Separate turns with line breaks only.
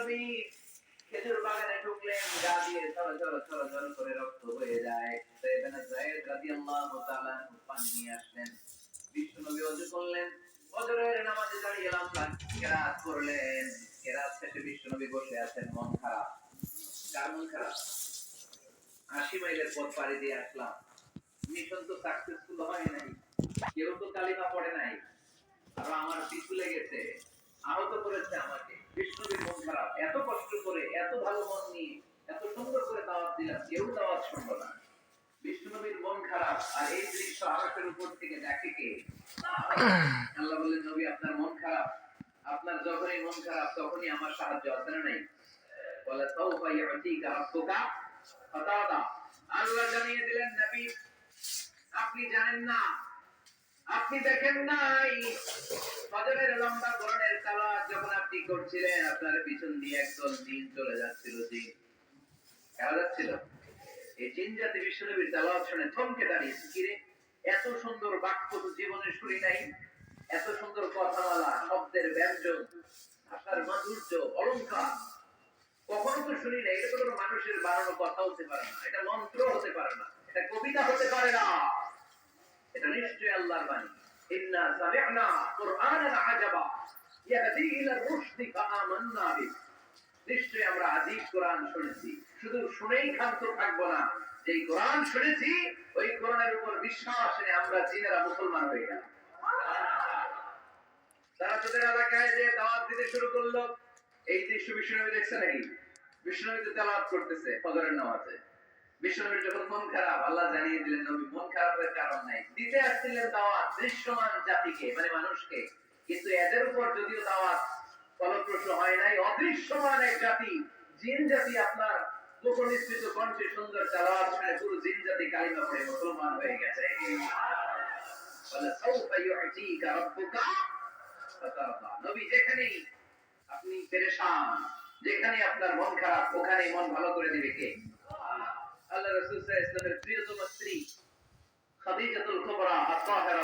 নবী খেজুর বাগানে ঢুকলেন গা দিয়ে চলো চলো চলো চলো করে রক্ত হয়ে যায়। পানি নিয়ে আসলেন। বিশ্ব নবী ওযু করলেন। ফজরের নামাজে দাঁড়িয়ে লম্বা কেরাত করলেন। কেরাত শেষে বিশ্ব নবী বসে আছেন, মন খারাপ। কার মন খারাপ? আশি মাইলের পথ পাড়ি দিয়ে আসলাম। মিশন তো সাকসেসফুল হয় নাই। কেউ তো কালিমা পড়ে নাই। আর আমার পিছু লেগেছে। আহত করেছে আমাকে। বিষ্ণুবীর মন খারাপ এত কষ্ট করে এত ভালো মন নিয়ে এত সুন্দর করে দাওয়াত দিলাম কেউ দাওয়াত শুনব না বিষ্ণুনবীর মন খারাপ আপনি জানেন না, আপনি দেখেন নাই। ফজরের লম্বা কোরআনের তেলাওয়াত যখন আপনি করছিলেন, আপনার পিছন দিয়ে একদল জিন চলে যাচ্ছিল জিন কেন যাচ্ছিল? এই জিন জাতি বিশ্বনবীর তেলাওয়াত শুনে থমকে দাঁড়িয়েছে। কিরে এত সুন্দর বাক্য তো জীবনে শুনি নাই। এত সুন্দর কথামালা শব্দের ব্যঞ্জন, ভাষার মাধুর্য, অলংকার। কখনো তো শুনি না এটা কোনো মানুষের বানানো কথা হতে পারে না। এটা মন্ত্র হতে পারে না। এটা কবিতা হতে পারে না। এটা নিশ্চয়ই আল্লাহর বাণী। ইন্না সামি'না কুরআনান আজাবা। ইয়াহদি ইলা রুশদি ফাআমান্না বিহি। নিশ্চয়ই আমরা আজীব কোরআন শুনেছি। শুধু শুনেই ক্ষান্ত থাকব না যে কোরআন শুনেছি, ওই কোরআনের উপর বিশ্বাস এনে আমরা জিনেরা মুসলমান হয়ে গেলাম। তারা তোদের এলাকায় যে দাওয়াত দিতে শুরু করল, এই দেখছে নাকি? করতেছে ফজরের নামাজে। যখন মন খারাপ, আল্লাহ জানিয়ে দিলেন, নবী, মন খারাপের কারণ নাই। দিতে আসছিলেন দাওয়াত, দৃশ্যমান জাতিকে মানে মানুষকে। কিন্তু এদের উপর যদিও দাওয়াত ফলপ্রসূ হয় নাই, অদৃশ্যমান এক জাতি। জিন জাতি আপনার কণ্ঠে সুন্দর শুনে পুরো জিন জাতি কালিমা পড়ে মুসলমান হয়ে গেছে। যেখানেই আপনি যেখানে আপনার মন খারাপ ওখানে মন ভালো করে দিবে কে? আল্লাহ রাসূল ওয়াসাল্লামের প্রিয়তম স্ত্রী, খাদিজাতুল কুবরা আত-তাহিরা